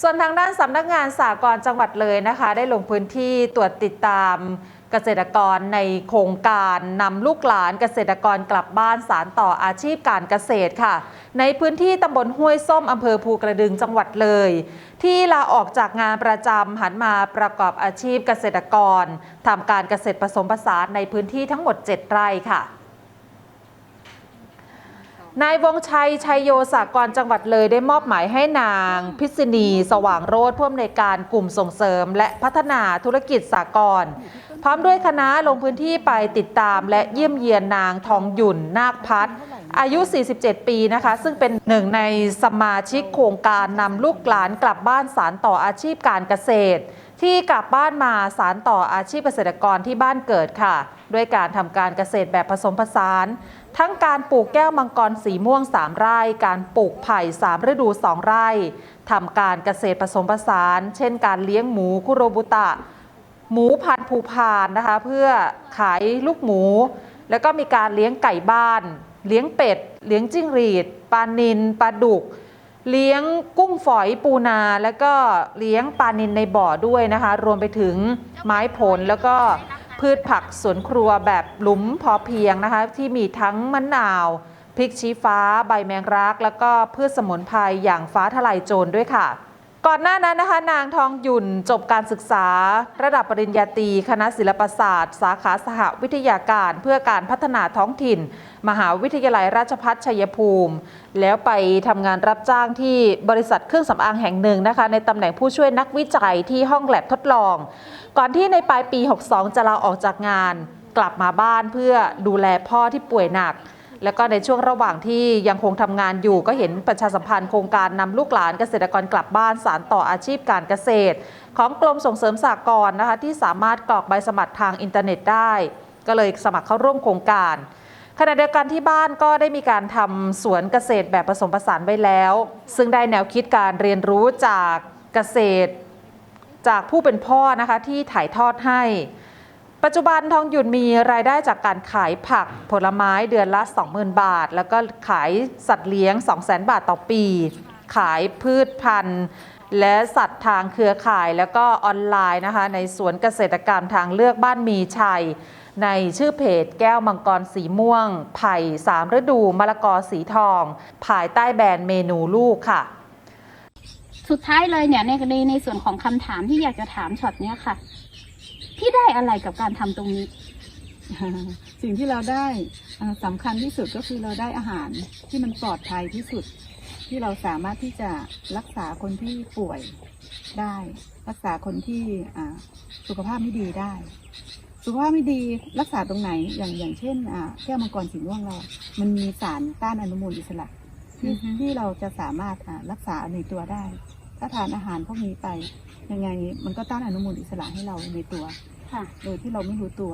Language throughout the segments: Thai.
ส่วนทางด้านสำนักงานสากลจังหวัดเลยนะคะ ได้ลงพื้นที่ตรวจติดตามเกษตรกรในโครงการนำลูกหลานเกษตรกรกลับบ้านสารต่ออาชีพการเกษตรค่ะ ในพื้นที่ตำบลห้วยส้มอำเภอภูกระดึงจังหวัดเลย ที่ลาออกจากงานประจำหันมาประกอบอาชีพเกษตรกรทำการเกษตรผสมผสานในพื้นที่ทั้งหมด 7 ไร่ค่ะ นายวงชัย ชัยโยสากรจังหวัดเลยได้มอบหมายให้นาง พิษณี สว่างโรธผู้อำนวยการกลุ่มส่งเสริม และพัฒนาธุรกิจสากรณ์พร้อมด้วยคณะลงพื้นที่ไปติดตามและเยี่ยมเยียนนางทองหยุ่นนาคพัฒน์อายุ 47 ปีนะคะ ซึ่งเป็นหนึ่งในสมาชิกโครงการนำลูกหลานกลับบ้านสารต่ออาชีพการเกษตร ที่กลับบ้านมาสารต่ออาชีพเกษตรกรที่บ้านเกิดค่ะ ด้วยการทำการเกษตรแบบผสมผสาน ทั้งการปลูกแก้วมังกรสีม่วง 3 ไร่ การปลูกไผ่3ฤดู 2 ไร่ทำการเกษตรผสมผสาน เช่น การเลี้ยงหมูคุโรบุตะ หมูพันธุ์ภูพานนะคะเพื่อขายลูกหมู แล้วก็มีการเลี้ยงไก่บ้าน เลี้ยงเป็ด เลี้ยงจิ้งหรีดปลานินปลาดุก เลี้ยงกุ้งฝอยปูนา แล้วก็เลี้ยงปลานินในบ่อด้วยนะคะ รวมไปถึงไม้ผลแล้วก็พืชผักสวนครัวแบบหลุมพอเพียงนะคะ ที่มีทั้งมะนาว พริกชี้ฟ้า ใบแมงรัก แล้วก็พืชสมุนไพรอย่างฟ้าทลายโจรด้วยค่ะ ก่อนหน้านั้นนะคะ นางทองหยุ่นจบการศึกษา ระดับปริญญาตรีคณะศิลปศาสตร์ สาขาสหวิทยาการเพื่อการพัฒนาท้องถิ่น มหาวิทยาลัยราชภัฏชัยภูมิ แล้วไปทำงานรับจ้างที่บริษัทเครื่องสำอางแห่งหนึ่งนะคะ ในตำแหน่งผู้ช่วยนักวิจัยที่ห้องแลบทดลอง ก่อนที่ในปลายปี 62 จะลาออกจากงาน กลับมาบ้านเพื่อดูแลพ่อที่ป่วยหนัก แล้วก็ในช่วงระหว่างที่ยังคงทำงานอยู่ก็เห็นประชาสัมพันธ์โครงการนำลูกหลานเกษตรกรกลับบ้านสารต่ออาชีพการเกษตร ของกรมส่งเสริมสหกรณ์นะคะที่สามารถกรอกใบสมัครทางอินเทอร์เน็ตได้ ก็เลยสมัครเข้าร่วมโครงการขณะเดียวกันที่บ้านก็ได้มีการทำสวนเกษตรแบบผสมผสานไว้แล้ว ซึ่งได้แนวคิดการเรียนรู้จากเกษตร จากผู้เป็นพ่อนะคะที่ถ่ายทอดให้ ปัจจุบันทองหยุ่นมีรายได้จากการขายผักผลไม้เดือนละ 20,000 บาท แล้วก็ขายสัตว์เลี้ยง 200,000 บาทต่อปี ขายพืชพันธุ์และสัตว์ทางเครือข่ายแล้วก็ออนไลน์นะคะ ในสวนเกษตรกรรมทางเลือกบ้านมีชัย ในชื่อเพจแก้วมังกรสีม่วง ไผ่สามฤดูมะละกอสีทอง ภายใต้แบรนด์เมนูลูกค่ะ สุดท้ายเลยเนี่ยในในในส่วนของคำถามที่อยากจะถามช็อตเนี้ยค่ะ พี่ได้อะไรกับการทำตรงนี้ สิ่งที่เราได้อ่าสำคัญที่สุดก็คือเราได้อาหารที่มันปลอดภัยที่สุด ที่เราสามารถที่จะรักษาคนที่ป่วยได้ รักษาคนที่อ่าสุขภาพไม่ดีได้ สุขภาพไม่ดีรักษาตรงไหนอย่างอย่างเช่นอ่าแก้วมังกรสีม่วงเรา มันมีสารต้านอนุมูลอิสระที่อือฮึที่เราจะสามารถอ่ารักษาในตัวได้ ถ้าทานอาหารพวกนี้ไปยังไงมันก็ต้านอนุมูลอิสระให้เราในตัว ค่ะ โดยที่เราไม่รู้ตัว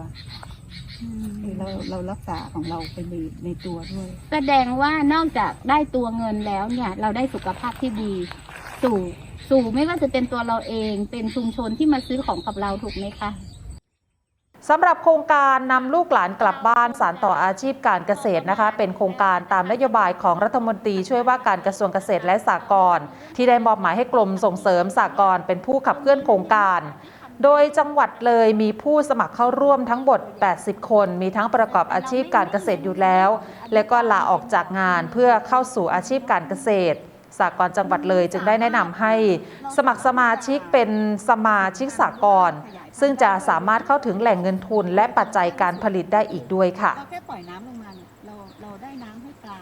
คือเราเรารักษาของเราไปในในตัวด้วยแสดงว่านอกจากได้ตัวเงินแล้วเนี่ย เราได้สุขภาพที่ดี สู่สู่ไม่ว่าจะเป็นตัวเราเองเป็นชุมชนที่มาซื้อของกับเราถูกไหมคะ สำหรับโครงการนำลูกหลานกลับบ้านสารต่ออาชีพการเกษตรนะคะ เป็นโครงการตามนโยบายของรัฐมนตรีช่วยว่าการกระทรวงเกษตรและสหกรณ์ที่ได้มอบหมายให้กรมส่งเสริมสหกรณ์เป็นผู้ขับเคลื่อนโครงการ โดยจังหวัดเลยมีผู้สมัครเข้าร่วมทั้งหมด 80 คน มีทั้งประกอบอาชีพการเกษตรอยู่แล้ว และก็ลาออกจากงานเพื่อเข้าสู่อาชีพการเกษตร สากลจังหวัดเลย จึงได้แนะนำให้สมัครสมาชิกเป็นสมาชิกสากลซึ่งจะสามารถเข้าถึงแหล่งเงินทุนและปัจจัยการผลิตได้อีกด้วยค่ะ เราแค่ปล่อยน้ำลงมาเนี่ยเราเราได้น้ำให้ปลา